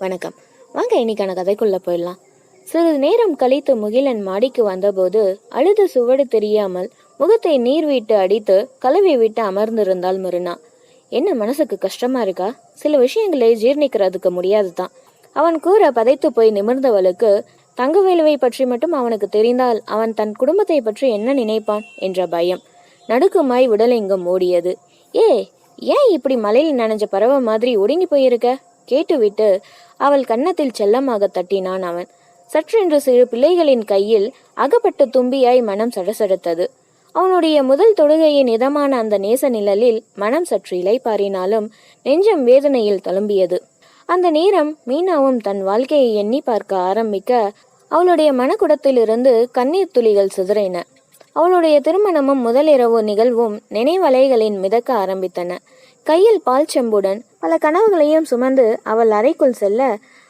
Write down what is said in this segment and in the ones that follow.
வணக்கம். வாங்க இன்னைக்கான கதைக்குள்ள போயிடலாம். சிறிது நேரம் கழித்து முகிலன் மாடிக்கு வந்தபோது அழுது சுவடு தெரியாமல் முகத்தை நீர் விட்டு அடித்து கலவி விட்டு அமர்ந்திருந்தாள் மருணா என்ன மனசுக்கு கஷ்டமா இருக்கா? சில விஷயங்களை ஜீர்ணிக்கிறதுக்கு முடியாதுதான். அவன் கூற பதைத்து போய் நிமிர்ந்தவளுக்கு தங்கவேலுவை பற்றி மட்டும் அவனுக்கு தெரிந்தால் அவன் தன் குடும்பத்தை பற்றி என்ன நினைப்பான்? என்ற பயம். நடுக்குமாய் உடலெங்கும் ஓடியது ஏ ஏன் இப்படி மலையில் நனைஞ்ச பறவை மாதிரி ஒடுங்கி போயிருக்க? கேட்டுவிட்டு அவள் கன்னத்தில் செல்லமாக தட்டினான் அவன். சற்றென்று சிறு பிள்ளைகளின் கையில் அகப்பட்ட தும்பியாய் மனம் சடசடத்தது. அவனுடைய முதல் தொடுகையின் இதமான அந்த நேச நிழலில் மனம் சற்று இலைப்பாரினாலும் நெஞ்சம் வேதனையில் தழும்பியது. அந்த நேரம் மீனாவும் தன் வாழ்க்கையை எண்ணி பார்க்க ஆரம்பிக்க அவளுடைய மனக்குடத்திலிருந்து கண்ணீர் துளிகள் சிதறின. அவளுடைய திருமணமும் முதலிரவு நிகழ்வும் நினைவலைகளின் மிதக்க ஆரம்பித்தன. கையில் பால் செம்புடன் பல கனவுகளையும் சுமந்து அவள் அறைக்குள் செல்ல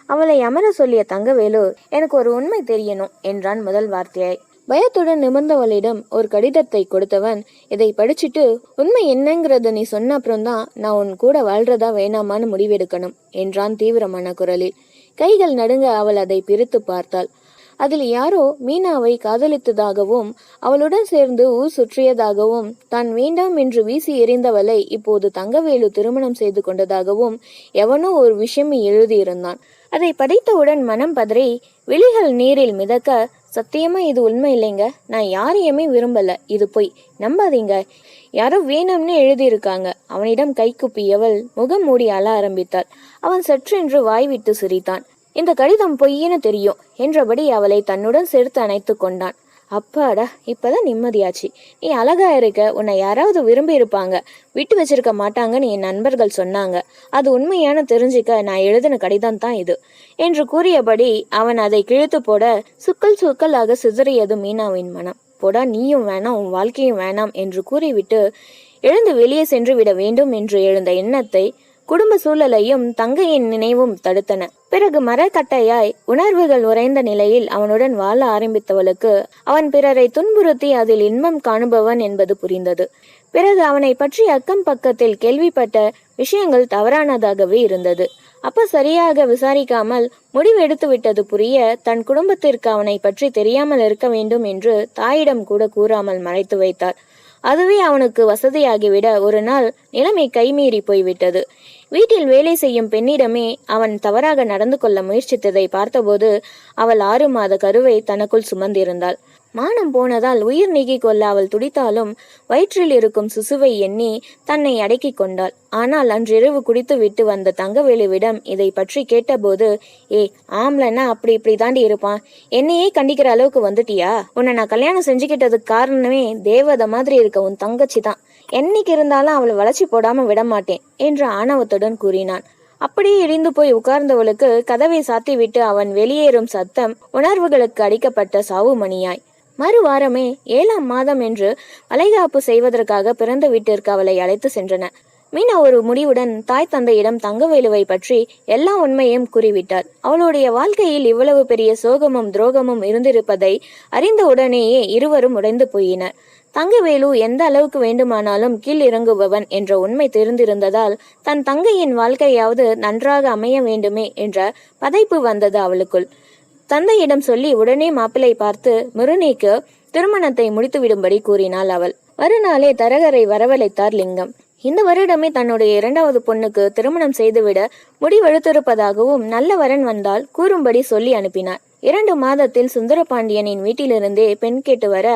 அவளை அமர சொல்லிய தங்கவேலு எனக்கு ஒரு உண்மை தெரியணும் என்றான் முதல் வார்த்தையாய். பயத்துடன் நிமிர்ந்தவளிடம் ஒரு கடிதத்தை கொடுத்தவன் இதை படிச்சுட்டு உண்மை என்னங்கிறத நீ சொன்ன அப்புறம்தான் நான் உன் கூட வாழ்றதா வேணாமான்னு முடிவெடுக்கணும் என்றான் தீவிரமான குரலில். கைகள் நடுங்க அவள் அதை பிரித்து பார்த்தாள். அதில் யாரோ மீனாவை காதலித்ததாகவும் அவளுடன் சேர்ந்து ஊர் சுற்றியதாகவும் தான் வேண்டாம் என்று வீசி எறிந்தவளை இப்போது தங்கவேலு திருமணம் செய்து கொண்டதாகவும் எவனோ ஒரு விஷயம் எழுதியிருந்தான். அதை படித்தவுடன் மனம் பதறி விழிகள் நீரில் மிதக்க சத்தியமா இது உண்மை இல்லைங்க. நான் யாரையுமே விரும்பல. இது பொய். நம்பாதீங்க. யாரோ வேணும்னு எழுதியிருக்காங்க. அவனிடம் கை குப்பியவள் முகம் மூடி அழ ஆரம்பித்தாள். அவன் சற்றென்று வாய்விட்டு சிரித்தான். இந்த கடிதம் பொய்ன்னு தெரியும் என்றபடி அவளை தன்னுடன் சேர்த்து அணைத்து கொண்டான். அப்பாடா இப்பதான் நிம்மதியாச்சு. நீ அழகா இருக்க உன்னை யாராவது விரும்பி இருப்பாங்க. விட்டு வச்சிருக்க மாட்டாங்கன்னு என் நண்பர்கள் சொன்னாங்க. அது உண்மையான தெரிஞ்சுக்க நான் எழுதின கடிதம் தான் இது என்று கூறியபடி அவன் அதை கிழித்து போட சுக்கல் சுக்கலாக சிதறியது மீனாவின் மனம். போடா நீயும் வேணாம் உன் வாழ்க்கையும் வேணாம் என்று கூறிவிட்டு எழுந்து வெளியே சென்று விட வேண்டும் என்று எழுந்த எண்ணத்தை குடும்ப சூழலையும் தங்கையின் நினைவும் தடுத்தன. பிறகு மரக்கட்டையாய் உணர்வுகள் உறைந்த நிலையில் அவனுடன் வாழ ஆரம்பித்தவளுக்கு அவன் பிறரை துன்புறுத்தி அதில் இன்பம் காணுபவன் என்பது புரிந்தது. பிறகு அவனை பற்றி அக்கம் பக்கத்தில் கேள்விப்பட்ட விஷயங்கள் தவறானதாகவே இருந்தது. அப்ப சரியாக விசாரிக்காமல் முடிவெடுத்து விட்டது புரிய தன் குடும்பத்திற்கு அவனை பற்றி தெரியாமல் இருக்க வேண்டும் என்று தாயிடம் கூட கூறாமல் மறைத்து வைத்தார் அதுவே அவனுக்கு வசதியாகிவிட ஒரு நாள் நிலைமை கைமீறி போய்விட்டது. வீட்டில் வேலை செய்யும் பெண்ணிடமே அவன் தவறாக நடந்து கொள்ள முயற்சித்ததை பார்த்தபோது அவள் ஆறு மாத கருவை தனக்குள் சுமந்திருந்தாள். மானம் போனதால் உயிர் நீக்கிக் கொள்ள அவள் துடித்தாலும் வயிற்றில் இருக்கும் சிசுவை எண்ணி தன்னை அடக்கிக் கொண்டாள். ஆனால் அன்றிரவு குடித்து விட்டு வந்த தங்கவேலுவிடம் இதை பற்றி கேட்டபோது ஏ ஆம்லன்னா அப்படி இப்படி தாண்டி இருப்பான். என்னையே கண்டிக்கிற அளவுக்கு வந்துட்டியா? உன்னை நான் கல்யாணம் செஞ்சுக்கிட்டதுக்கு காரணமே தேவதை மாதிரி இருக்க உன் தங்கச்சி தான் என்னைக்கு இருந்தாலும் அவளை வளர்ச்சி போடாம விட மாட்டேன் என்று ஆணவத்துடன் கூறினான். அப்படியே இடிந்து போய் உட்கார்ந்தவளுக்கு கதவை சாத்திவிட்டு அவன் வெளியேறும் சத்தம் உணர்வுகளுக்கு அடிக்கப்பட்ட சாவு மணியாய் மறு வாரமே ஏழாம் மாதம் என்று வளைகாப்பு செய்வதற்காக பிறந்த வீட்டிற்கு அவளை அழைத்து சென்றன. மீனா ஒரு முடிவுடன் தாய் தந்தையிடம் தங்கவேலுவை பற்றி எல்லா உண்மையும் கூறிவிட்டார் அவளுடைய வாழ்க்கையில் இவ்வளவு பெரிய சோகமும் துரோகமும் இருந்திருப்பதை அறிந்த உடனேயே இருவரும் உடைந்து போயினர். தங்கவேலு எந்த அளவுக்கு வேண்டுமானாலும் கீழ் இறங்குபவன் என்ற உண்மை தெரிந்திருந்ததால் தன் தங்கையின் வாழ்க்கையாவது நன்றாக அமைய வேண்டுமே என்ற பதைப்பு வந்தது அவளுக்குள். தந்தையிடம் சொல்லி உடனே மாப்பிளை பார்த்து மிருனிக்கு திருமணத்தை முடித்துவிடும்படி கூறினாள் அவள். மறுநாளே தரகரை வரவழைத்தார் லிங்கம். இந்த வருடமே தன்னுடைய இரண்டாவது பொண்ணுக்கு திருமணம் செய்துவிட முடிவெடுத்திருப்பதாகவும் நல்ல வரன் வந்தால் கூறும்படி சொல்லி அனுப்பினார். இரண்டு மாதத்தில் சுந்தரபாண்டியனின் வீட்டிலிருந்தே பெண் கேட்டு வர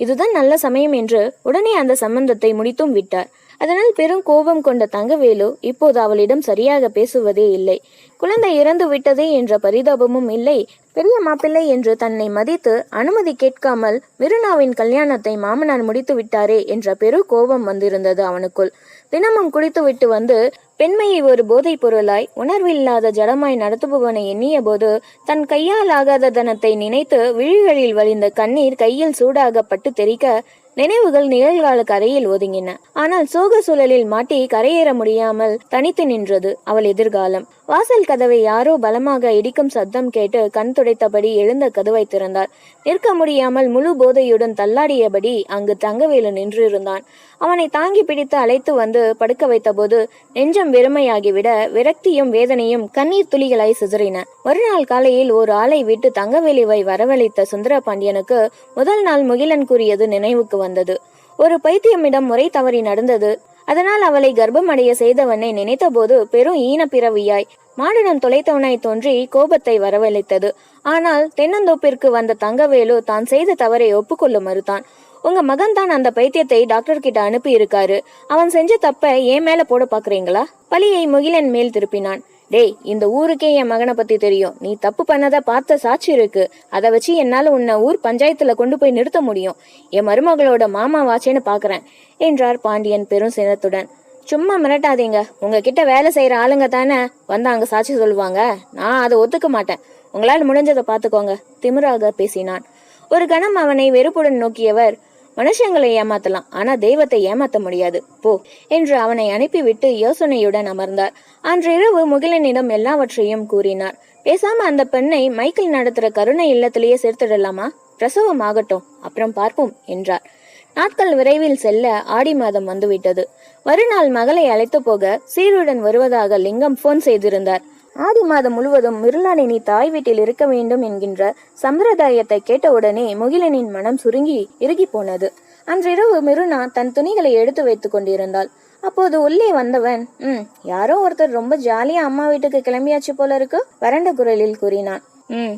இதுதான் நல்ல சமயம் என்று உடனே அந்த சம்பந்தத்தை முடித்தும் விட்டார். அதனால் பெரும் கோபம் கொண்ட தங்கவேலு இப்போது அவளிடம் சரியாக பேசுவதே இல்லை. குழந்தை இறந்து விட்டதே என்ற பரிதாபமும் இல்லை. பெரிய மாப்பிள்ளை என்று தன்னை மதித்து அனுமதி கேட்காமல் மிருனாவின் கல்யாணத்தை மாமனார் முடித்து விட்டாரே என்ற பெரு கோபம் வந்திருந்தது அவனுக்குள். தினமும் குடித்துவிட்டு வந்து பெண்மையை ஒரு போதைப் பொருளாய் உணர்வில்லாத ஜடமாய் நடத்துபவனை எண்ணிய போது தன் கையால் ஆகாத தனத்தை நினைத்து விழிகளில் வழிந்த கண்ணீர் கையில் சூடாக பட்டு தெறிக்க நினைவுகள் நிகழ்கால கரையில் ஒதுங்கின. ஆனால் சோக சூழலில் மாட்டி கரையேற முடியாமல் தனித்து நின்றது அவள் எதிர்காலம். வாசல் கதவை யாரோ பலமாக இடிக்கும் சத்தம் கேட்டு கண் துடைத்தபடி எழுந்த கதவை திறந்தார். நிற்க முடியாமல் முழு போதையுடன் தள்ளாடியபடி அங்கு தங்கவேலு நின்றிருந்தான். அவனை தாங்கி பிடித்து அழைத்து வந்து படுக்க வைத்தபோது நெஞ்சம் வெறுமையாகிவிட விரக்தியும் வேதனையும் கண்ணீர் துளிகளாய் சிதறின. மறுநாள் காலையில் ஒரு ஆளை விட்டு தங்கவேலுவை வரவழைத்த சுந்தரபாண்டியனுக்கு முதல் நாள் முகிலன் கூறியது நினைவுக்கு வந்தது. ஒரு பைத்தியமிடம் முறை தவறி நடந்தது. அதனால் அவளை கர்ப்பமடைய செய்தவனை நினைத்தபோது பெரும் ஈனப்பிறவியாய் மானிடம் தொலைத்தவனாய் தோன்றி கோபத்தை வரவழைத்தது. ஆனால் தென்னந்தோப்பிற்கு வந்த தங்கவேலு தான் செய்த தவறை ஒப்புக்கொள்ள மறுத்தான். உங்க மகன் தான் அந்த பைத்தியத்தை டாக்டர் கிட்ட அனுப்பி இருக்காரு அவன் செஞ்ச தப்ப ஏன் மேல போட பாக்குறீங்களா பழியை முகிலன் மேல் திருப்பினான். டேய் இந்த ஊருக்கே என் மகனை பத்தி தெரியும். நீ தப்பு பண்ணதை பார்த்த சாட்சி இருக்கு. அதை வச்சு என்னால உன்னை ஊர் பஞ்சாயத்துல கொண்டு போய் நிறுத்த முடியும். என் மருமகளோட மாமா வாச்சேன்னு பாக்குறேன் என்றார் பாண்டியன் பெரும் சினத்துடன். சும்மா மிரட்டாதீங்க. உங்ககிட்ட வேலை செய்யற ஆளுங்க தானே வந்து அங்க சாட்சி சொல்லுவாங்க. நான் அதை ஒத்துக்க மாட்டேன். உங்களால் முடிஞ்சதை பார்த்துக்கோங்க திமிராக பேசினான். ஒரு கணம் அவனை வெறுப்புடன் நோக்கியவர் மனுஷங்களை ஏமாத்தலாம். ஆனா தெய்வத்தை ஏமாத்த முடியாது. போ என்று அவனை அனுப்பிவிட்டு யோசனையுடன் அமர்ந்தார். அன்றிரவு முகிலனிடம் எல்லாவற்றையும் கூறினார். பேசாம அந்த பெண்ணை மைக்கேல் நடத்துற கருணை இல்லத்திலேயே சேர்த்துடலாமா? பிரசவம் ஆகட்டும் அப்புறம் பார்ப்போம் என்றார். நாட்கள் விரைவில் செல்ல ஆடி மாதம் வந்துவிட்டது. மறுநாள் மகளை அழைத்து போக சீருடன் வருவதாக லிங்கம் போன் செய்திருந்தார். ஆடி மாதம் முழுவதும் மிருளானை நீ தாய் வீட்டில் இருக்க வேண்டும் என்கின்ற சம்பிரதாயத்தை கேட்டவுடனே முகிலனின் மனம் சுருங்கி இறுகி போனது. அன்றிரவு மிருனா தன் துணிகளை எடுத்து வைத்துக் கொண்டிருந்தாள். அப்போது உள்ளே வந்தவன் ம் யாரோ ஒருத்தர் ரொம்ப ஜாலியா அம்மா வீட்டுக்கு கிளம்பியாச்சு போல இருக்கு வறண்ட குரலில் கூறினான். ம்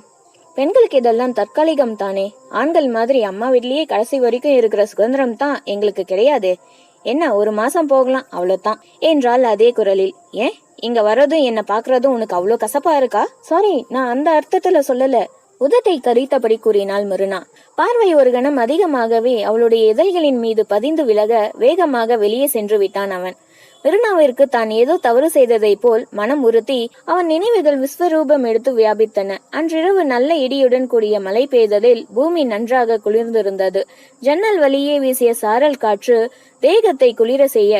பெண்களுக்கு இதெல்லாம் தற்காலிகம் தானே. ஆண்கள் மாதிரி அம்மா வீட்லயே கடைசி வரைக்கும் இருக்கிற சுதந்திரம் தான் எங்களுக்கு கிடையாது. என்ன ஒரு மாசம் போகலாம் அவ்வளவுதான். என்றால் அதே குரலில். ஏன்? இங்க வர்றதும் என்ன பாக்குறதும் உனக்கு அவ்வளோ கசப்பா இருக்கா? சாரி நான் அந்த அர்த்தத்துல சொல்லல. உதட்டை கரித்தபடி கூறினாள் மருனா. பார்வை ஒரு கணம் அதிகமாகவே அவளுடைய இதழ்களின் மீது பதிந்து விலக வேகமாக வெளியே சென்று விட்டான் அவன். மிருனாவிற்கு தான் ஏதோ தவறு செய்ததைப் போல் மனம் உறுத்தி அவன் நினைவுகள் விஸ்வரூபம் எடுத்து வியாபித்தன. அன்றிரவு நல்ல இடியுடன் கூடிய மழை பெய்ததில் பூமி நன்றாக குளிர்ந்திருந்தது. ஜன்னல் வழியே வீசிய சாரல் காற்று தேகத்தை குளிர செய்ய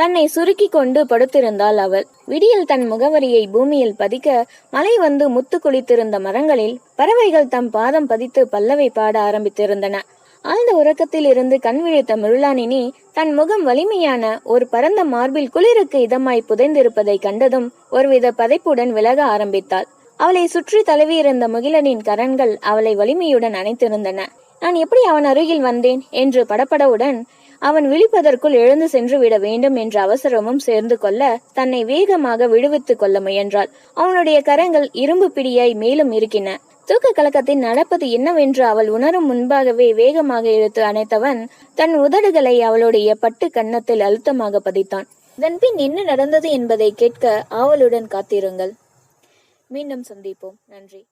தன்னை சுருக்கி கொண்டு படுத்திருந்தாள் அவள். விடியில் தன் முகவரியை பூமியில் பதிக்க மழை வந்து முத்து குளித்திருந்த மரங்களில் பறவைகள் தம் பாதம் பதித்து பல்லவை பாட ஆரம்பித்திருந்தன. ஆழ்ந்த உறக்கத்தில் இருந்து கண் விழித்த மிருளானினி தன் முகம் வலிமையான ஒரு பரந்த மார்பில் குளிருக்கு இதமாய் புதைந்திருப்பதை கண்டதும் ஒருவித பதைப்புடன் விலக ஆரம்பித்தாள். அவளை சுற்றி தழுவியிருந்த முகிலனின் கரன்கள் அவளை வலிமையுடன் அணைத்திருந்தன. நான் எப்படி அவன் அருகில் வந்தேன்? என்று படப்படவுடன் அவன் விழிப்பதற்குள் எழுந்து சென்று விட வேண்டும் என்ற அவசரமும் சேர்ந்து கொள்ள தன்னை வேகமாக விடுவித்துக் கொள்ள முயன்றாள். அவனுடைய கரங்கள் இரும்பு பிடியாய் மேலும் இருக்கின தூக்க கலக்கத்தில் நடப்பது என்னவென்று அவள் உணரும் முன்பாகவே வேகமாக இழுத்து அணைத்தவன் தன் உதடுகளை அவளுடைய பட்டு கன்னத்தில் அழுத்தமாக பதித்தான். இதன்பின் என்ன நடந்தது என்பதை கேட்க ஆவலுடன் காத்திருங்கள். மீண்டும் சந்திப்போம். நன்றி.